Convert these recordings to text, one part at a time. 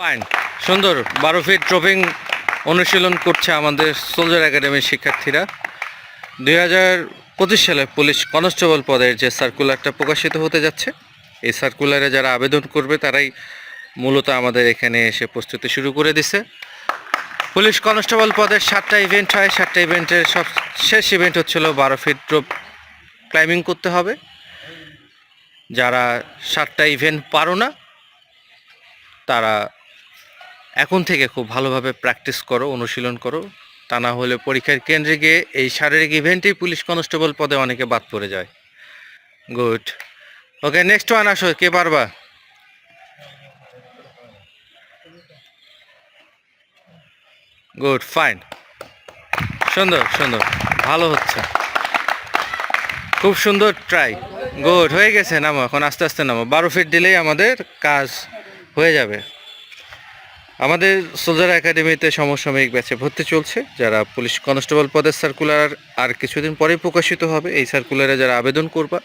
Fine সুন্দর, বারো fit dropping অনুশীলন করছে আমাদের সোলজার একাডেমির শিক্ষার্থীরা। দুই পঁচিশ সালে পুলিশ কনস্টেবল পদের যে সার্কুলারটা প্রকাশিত হতে যাচ্ছে, এই সার্কুলারে যারা আবেদন করবে, তারাই মূলত আমাদের এখানে এসে প্রস্তুতি শুরু করে দিছে। পুলিশ কনস্টেবল পদের সাতটা ইভেন্ট হয়। সাতটা ইভেন্টের সব শেষ ইভেন্ট হচ্ছিল বারো ফিট ড্রপ ক্লাইম্বিং করতে হবে। যারা সাতটা ইভেন্ট পারো না, তারা এখন থেকে খুব ভালোভাবে প্র্যাকটিস করো, অনুশীলন করো। তা না হলে পরীক্ষার কেন্দ্রে গিয়ে এই শারীরিক ইভেন্টেই পুলিশ কনস্টেবল পদে অনেকে বাদ পড়ে যায়। গুড ওকে নেক্সট ওয়ান আসো, কে পারবা? গুড ফাইন সুন্দর সুন্দর। ভালো হচ্ছে। খুব সুন্দর ট্রাই গুড হয়ে গেছে, নামো, এখন আস্তে আস্তে নামো। বারো ফিট দিলেই আমাদের কাজ হয়ে যাবে। আমাদের সোলজার একাডেমিতে সমসাময়িক ব্যাচে ভর্তি চলছে, যারা পুলিশ কনস্টেবল পদের সার্কুলার আর কিছুদিন পরেই প্রকাশিত হবে। এই সার্কুলারে যারা আবেদন করবা,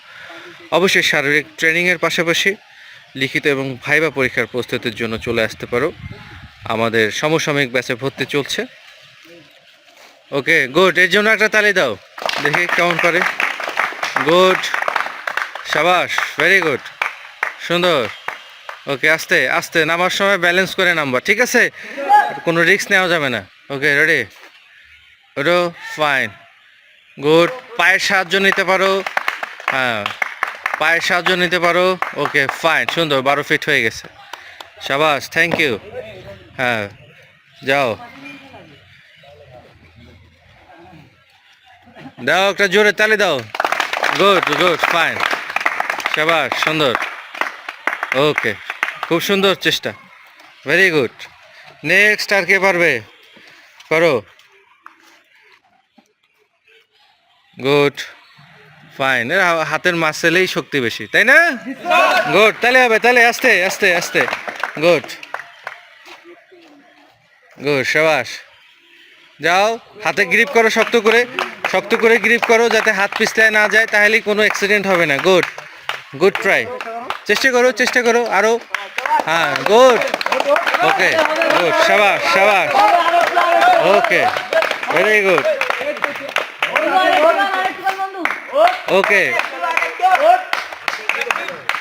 অবশ্যই শারীরিক ট্রেনিংয়ের পাশাপাশি লিখিত এবং ভাইবা পরীক্ষার প্রস্তুতির জন্য চলে আসতে পারো। আমাদের সমসাময়িক ব্যাচে ভর্তি চলছে। ওকে গুড এর জন্য একটা তালি দাও। দেখি কেমন করে। গুড সাবাস ভেরি গুড সুন্দর। ওকে আস্তে আস্তে, নামার সময় ব্যালেন্স করে নামবা, ঠিক আছে? কোনো রিস্ক নেওয়া যাবে না। ওকে রেডি ওটো ফাইন গুড পায়ের সাহায্য নিতে পারো। হ্যাঁ পায়ের সাহায্য নিতে পারো। ওকে ফাইন সুন্দর, বারো ফিট হয়ে গেছে। সাবাস থ্যাংক ইউ হ্যাঁ যাও। দাও একটা জোরে তালি দাও। গুড গুড ফাইন সাবাস, সুন্দর। ওকে খুব সুন্দর চেষ্টা। ভেরি গুড নেক্সট আর কে পারবে? করো। গুড ফাইন হাতের মাসেলেই শক্তি বেশি, তাই না? গুড তাহলে হবে, তাহলে আস্তে আস্তে আস্তে। গুড গুড সাবাস। যাও, হাতে গ্রিপ করো শক্ত করে। শক্ত করে গ্রিপ করো যাতে হাত পিছলায় না যায়, তাহলেই কোনো অ্যাক্সিডেন্ট হবে না। গুড গুড ট্রাই চেষ্টা করো চেষ্টা করো। আরও হ্যাঁ গুড। Okay good. সাবাস সাবাস। ওকে ভেরি গুড ওকে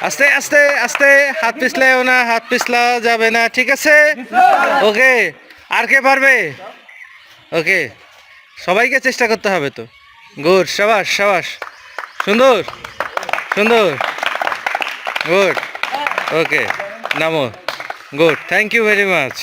আস্তে আস্তে আস্তে, হাত পিছলাও না, হাত পিছলা যাবে না, ঠিক আছে? ওকে আর কে পারবে? ওকে সবাইকে চেষ্টা করতে হবে তো। গুড সাবাস সাবাস। সুন্দর সুন্দর। গুড ওকে নামো। Good thank you very much